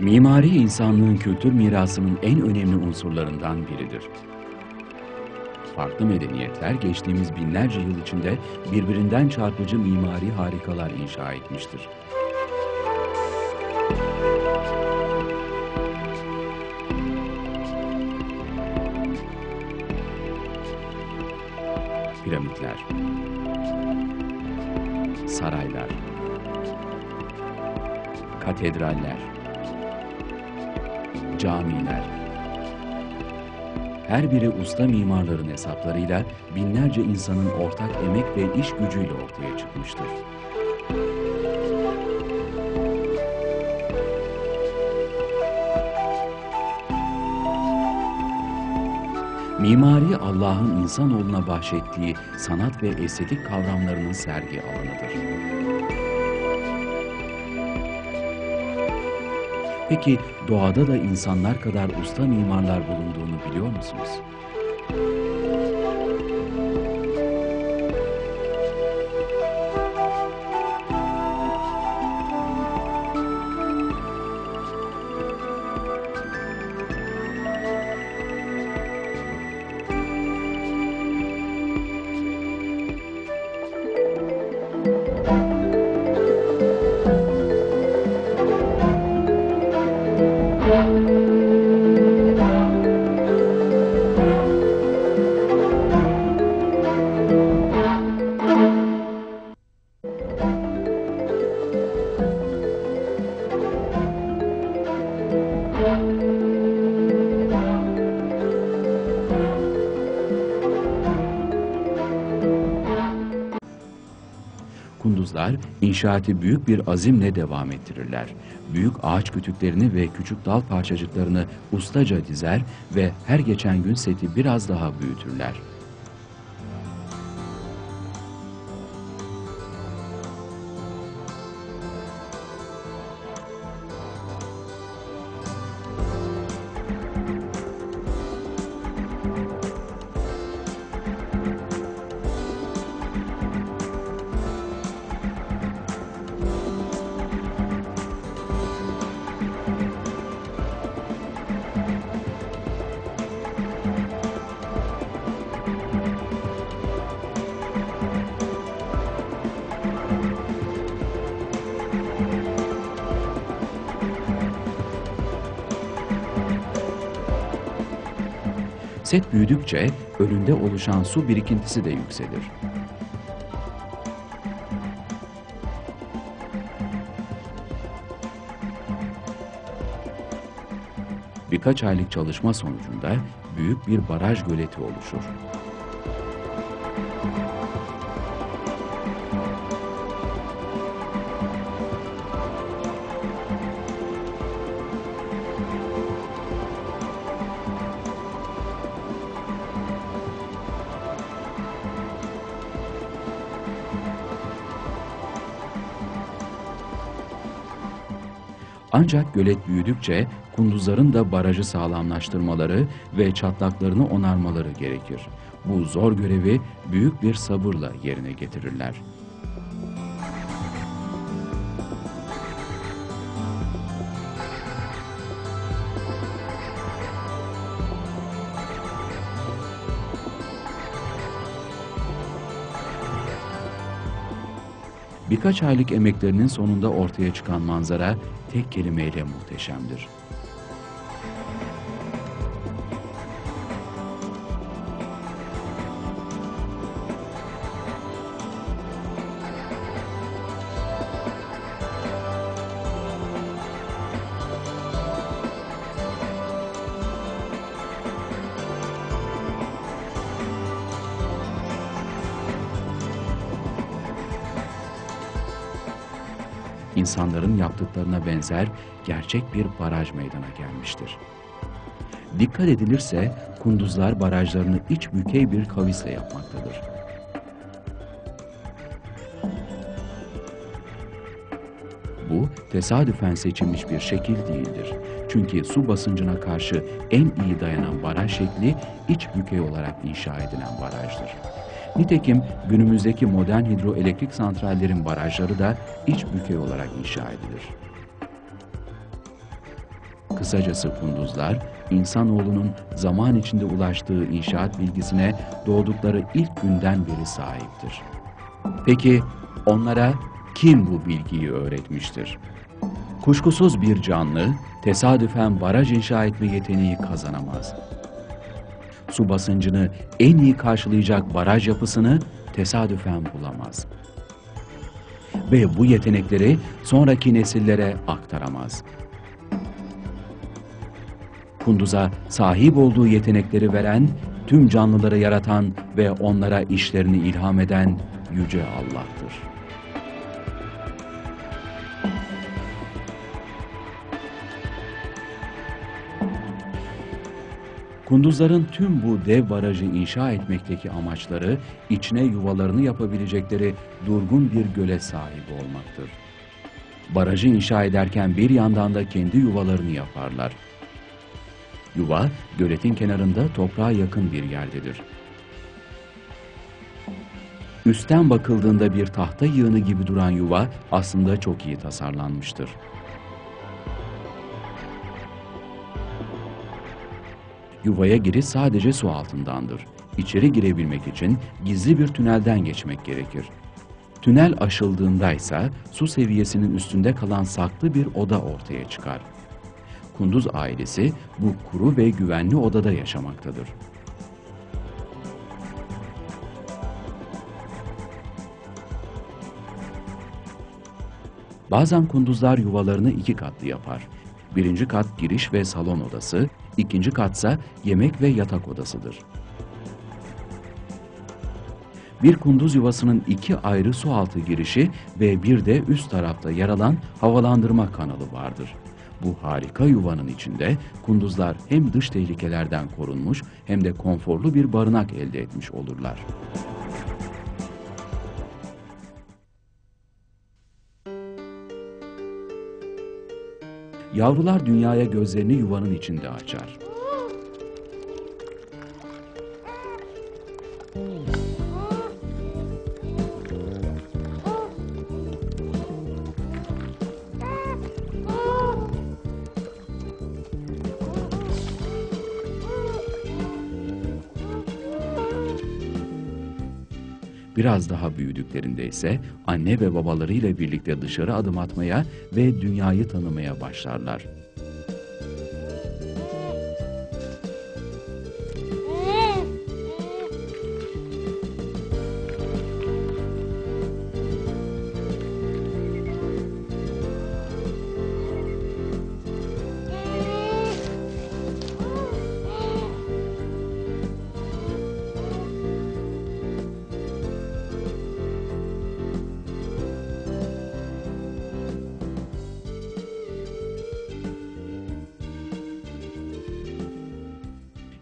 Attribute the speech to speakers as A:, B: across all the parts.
A: Mimari insanlığın kültür mirasının en önemli unsurlarından biridir. Farklı medeniyetler geçtiğimiz binlerce yıl içinde birbirinden çarpıcı mimari harikalar inşa etmiştir. Piramitler Saraylar Katedraller Camiler Her biri usta mimarların hesaplarıyla binlerce insanın ortak emek ve iş gücüyle ortaya çıkmıştır. Mimari Allah'ın insanoğluna bahşettiği sanat ve estetik kavramlarının sergi alanıdır. Peki doğada da insanlar kadar usta mimarlar bulunduğunu biliyor musunuz? Kunduzlar inşaatı büyük bir azimle devam ettirirler. Büyük ağaç kütüklerini ve küçük dal parçacıklarını ustaca dizer ve her geçen gün seti biraz daha büyütürler. Set büyüdükçe önünde oluşan su birikintisi de yükselir. Birkaç aylık çalışma sonucunda büyük bir baraj göleti oluşur. Ancak gölet büyüdükçe kunduzların da barajı sağlamlaştırmaları ve çatlaklarını onarmaları gerekir. Bu zor görevi büyük bir sabırla yerine getirirler. Birkaç aylık emeklerinin sonunda ortaya çıkan manzara tek kelimeyle muhteşemdir. İnsanların yaptıklarına benzer gerçek bir baraj meydana gelmiştir. Dikkat edilirse kunduzlar barajlarını iç bükey bir kavisle yapmaktadır. Bu tesadüfen seçilmiş bir şekil değildir. Çünkü su basıncına karşı en iyi dayanan baraj şekli iç bükey olarak inşa edilen barajdır. Nitekim günümüzdeki modern hidroelektrik santrallerin barajları da iç bükey olarak inşa edilir. Kısacası kunduzlar, insanoğlunun zaman içinde ulaştığı inşaat bilgisine doğdukları ilk günden beri sahiptir. Peki onlara kim bu bilgiyi öğretmiştir? Kuşkusuz bir canlı tesadüfen baraj inşa etme yeteneği kazanamaz. Su basıncını en iyi karşılayacak baraj yapısını tesadüfen bulamaz. Ve bu yetenekleri sonraki nesillere aktaramaz. Kunduz'a sahip olduğu yetenekleri veren, tüm canlıları yaratan ve onlara işlerini ilham eden Yüce Allah'tır. Kunduzların tüm bu dev barajı inşa etmekteki amaçları, içine yuvalarını yapabilecekleri durgun bir göle sahip olmaktır. Barajı inşa ederken bir yandan da kendi yuvalarını yaparlar. Yuva, göletin kenarında toprağa yakın bir yerdedir. Üstten bakıldığında bir tahta yığını gibi duran yuva aslında çok iyi tasarlanmıştır. Yuvaya giriş sadece su altındandır. İçeri girebilmek için gizli bir tünelden geçmek gerekir. Tünel aşıldığında ise su seviyesinin üstünde kalan saklı bir oda ortaya çıkar. Kunduz ailesi bu kuru ve güvenli odada yaşamaktadır. Bazen kunduzlar yuvalarını iki katlı yapar. Birinci kat giriş ve salon odası, ikinci katsa yemek ve yatak odasıdır. Bir kunduz yuvasının iki ayrı su altı girişi ve bir de üst tarafta yer alan havalandırma kanalı vardır. Bu harika yuvanın içinde kunduzlar hem dış tehlikelerden korunmuş hem de konforlu bir barınak elde etmiş olurlar. Yavrular dünyaya gözlerini yuvanın içinde açar. Biraz daha büyüdüklerinde ise anne ve babalarıyla birlikte dışarı adım atmaya ve dünyayı tanımaya başlarlar.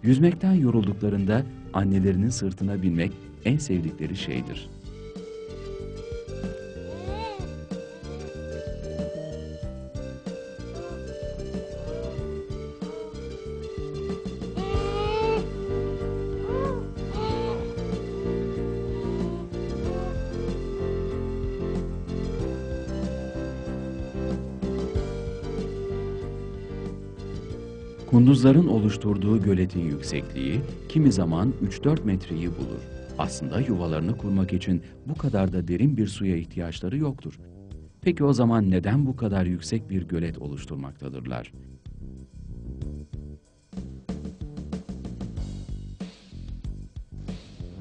A: Yüzmekten yorulduklarında annelerinin sırtına binmek en sevdikleri şeydir. Kunduzların oluşturduğu göletin yüksekliği kimi zaman 3-4 metreyi bulur. Aslında yuvalarını kurmak için bu kadar da derin bir suya ihtiyaçları yoktur. Peki o zaman neden bu kadar yüksek bir gölet oluşturmaktadırlar?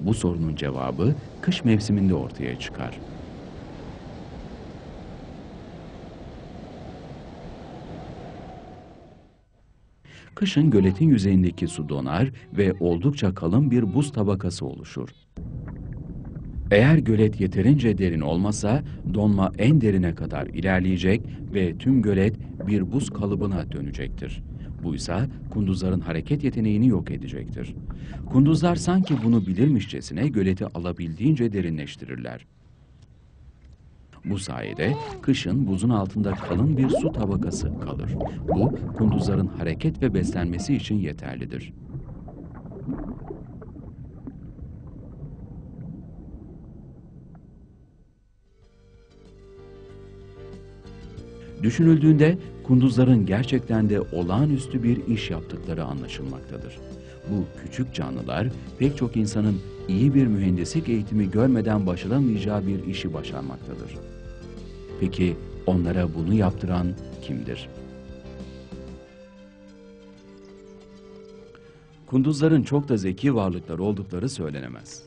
A: Bu sorunun cevabı kış mevsiminde ortaya çıkar. Kışın göletin yüzeyindeki su donar ve oldukça kalın bir buz tabakası oluşur. Eğer gölet yeterince derin olmasa donma en derine kadar ilerleyecek ve tüm gölet bir buz kalıbına dönecektir. Bu ise kunduzların hareket yeteneğini yok edecektir. Kunduzlar sanki bunu bilirmişçesine göleti alabildiğince derinleştirirler. Bu sayede kışın buzun altında kalın bir su tabakası kalır. Bu kunduzların hareket ve beslenmesi için yeterlidir. Düşünüldüğünde kunduzların gerçekten de olağanüstü bir iş yaptıkları anlaşılmaktadır. Bu küçük canlılar pek çok insanın iyi bir mühendislik eğitimi görmeden başaramayacağı bir işi başarmaktadır. Peki onlara bunu yaptıran kimdir? Kunduzların çok da zeki varlıklar oldukları söylenemez.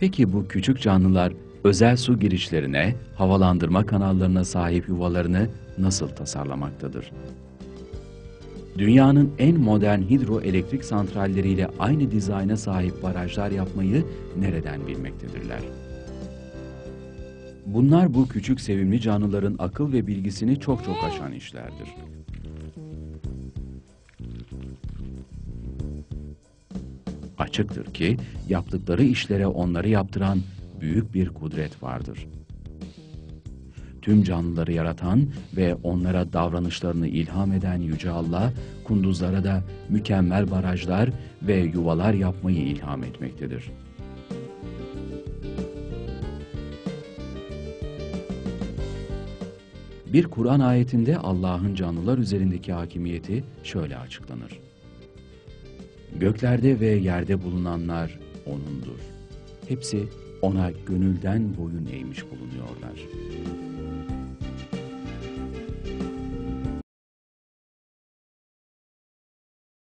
A: Peki bu küçük canlılar özel su girişlerine, havalandırma kanallarına sahip yuvalarını nasıl tasarlamaktadır? Dünyanın en modern hidroelektrik santralleriyle aynı dizayna sahip barajlar yapmayı nereden bilmektedirler? Bunlar bu küçük sevimli canlıların akıl ve bilgisini çok çok aşan işlerdir. Açıktır ki yaptıkları işlere onları yaptıran büyük bir kudret vardır. Tüm canlıları yaratan ve onlara davranışlarını ilham eden Yüce Allah, kunduzlara da mükemmel barajlar ve yuvalar yapmayı ilham etmektedir. Bir Kur'an ayetinde Allah'ın canlılar üzerindeki hakimiyeti şöyle açıklanır. Göklerde ve yerde bulunanlar O'nundur. Hepsi O'na gönülden boyun eğmiş bulunuyorlar.